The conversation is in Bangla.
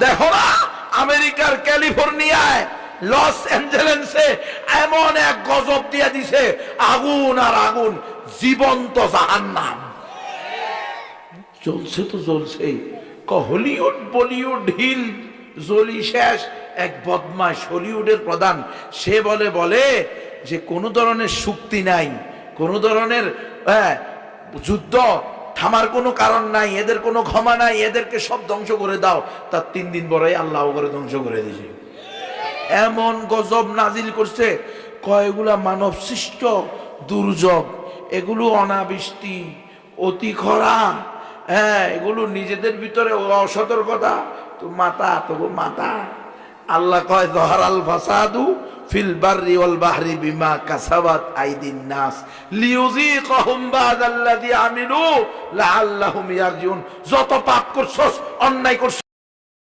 দেখো না আমেরিকার ক্যালিফোর্নিয়ায় লস অ্যাঞ্জেলেসে এমন এক গজব দিয়ে দিছে আগুন আর আগুন জীবন্ত জাহান্নাম। চলছে তো চলছেই হলিউড বলিউড হিল জলি শেষ এক বদমাস হলিউডের প্রধান সে বলে বলে যে কোনো ধরনের শক্তি নাই কোনো ধরনের হ্যাঁ, যুদ্ধ থামার কোনো কারণ নাই, এদের কোনো ক্ষমা নাই, এদেরকে সব ধ্বংস করে দাও। তার তিন দিন পরে আল্লাহ করে ধ্বংস করে দিয়েছে। এমন গজব নাজিল করছে কয়গুলা মানব সৃষ্ট, দুর্যোগ, এগুলো অনাবৃষ্টি, অতি খরা হ্যাঁ এগুলো নিজেদের ভিতরে অসতর্কতা। তো মাতা, তবু মাতা, আল্লাহ কয় দহরাল ফাসাদু ফিল বাররি ওয়াল বাহরি বিমা কাসাবাত আইদিন নাস। লিউযীকহুম বাদাল্লাযী আমিলু লাআল্লাহুম ইয়ারজিউন। যত পাপ করছস, অন্যায় করছস